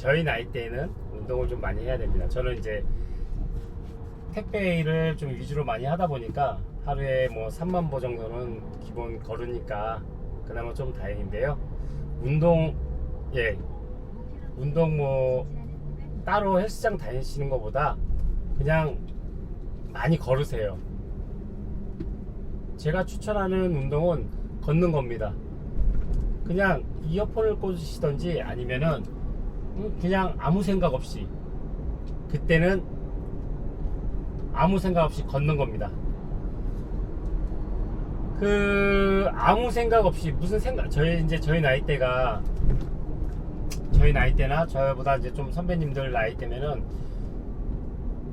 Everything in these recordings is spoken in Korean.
저희 나이 때는 운동을 좀 많이 해야 됩니다. 저는 이제 택배 일을 좀 위주로 많이 하다 보니까 하루에 뭐 3만 보 정도는 기본 걸으니까 그나마 좀 다행인데요. 운동 예 운동 뭐 따로 헬스장 다니시는 것보다 그냥 많이 걸으세요. 제가 추천하는 운동은 걷는 겁니다. 그냥 이어폰을 꽂으시던지 아니면은 음, 그냥 아무 생각 없이 그때는 아무 생각 없이 걷는 겁니다. 그 아무 생각 없이 무슨 생각 저희 이제 저희 나이 때가 저희 나이 때나 저보다 이제 좀 선배님들 나이 때면은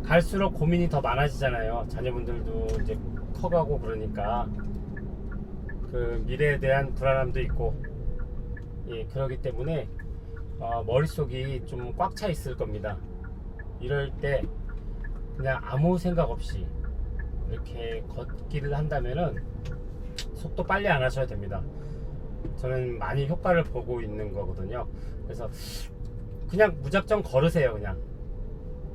갈수록 고민이 더 많아지잖아요. 자녀분들도 이제 커가고 그러니까 그 미래에 대한 불안함도 있고 예 그러기 때문에 어, 머릿속이 좀 꽉 차 있을 겁니다. 이럴 때 그냥 아무 생각 없이 이렇게 걷기를 한다면은 속도 빨리 안 하셔도 됩니다. 저는 많이 효과를 보고 있는 거거든요. 그래서 그냥 무작정 걸으세요. 그냥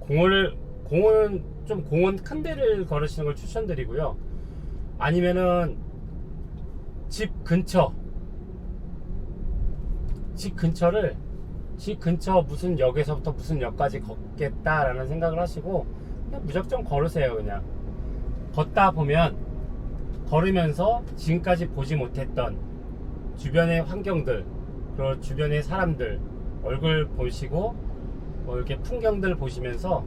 공원을 공원 좀 공원 큰 데를 걸으시는 걸 추천드리고요. 아니면은 집 근처 집 근처를 집 근처 무슨 역에서부터 무슨 역까지 걷겠다라는 생각을 하시고 그냥 무작정 걸으세요 그냥 걷다 보면 걸으면서 지금까지 보지 못했던 주변의 환경들 그리고 주변의 사람들 얼굴 보시고 뭐 이렇게 풍경들 보시면서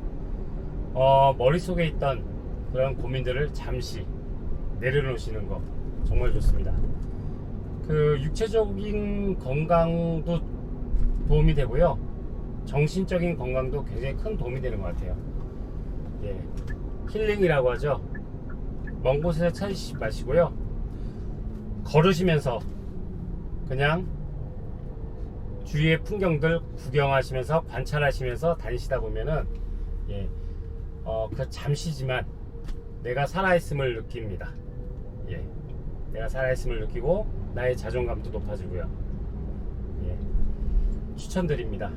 어, 머릿속에 있던 그런 고민들을 잠시 내려놓으시는 거 정말 좋습니다. 그 육체적인 건강도 도움이 되고요. 정신적인 건강도 굉장히 큰 도움이 되는 것 같아요. 예. 힐링이라고 하죠. 먼 곳에서 찾으시지 마시고요. 걸으시면서 그냥 주위의 풍경들 구경하시면서 관찰하시면서 다니시다 보면은 예, 어, 그 잠시지만 내가 살아있음을 느낍니다. 예, 내가 살아있음을 느끼고 나의 자존감도 높아지고요. 예, 추천드립니다.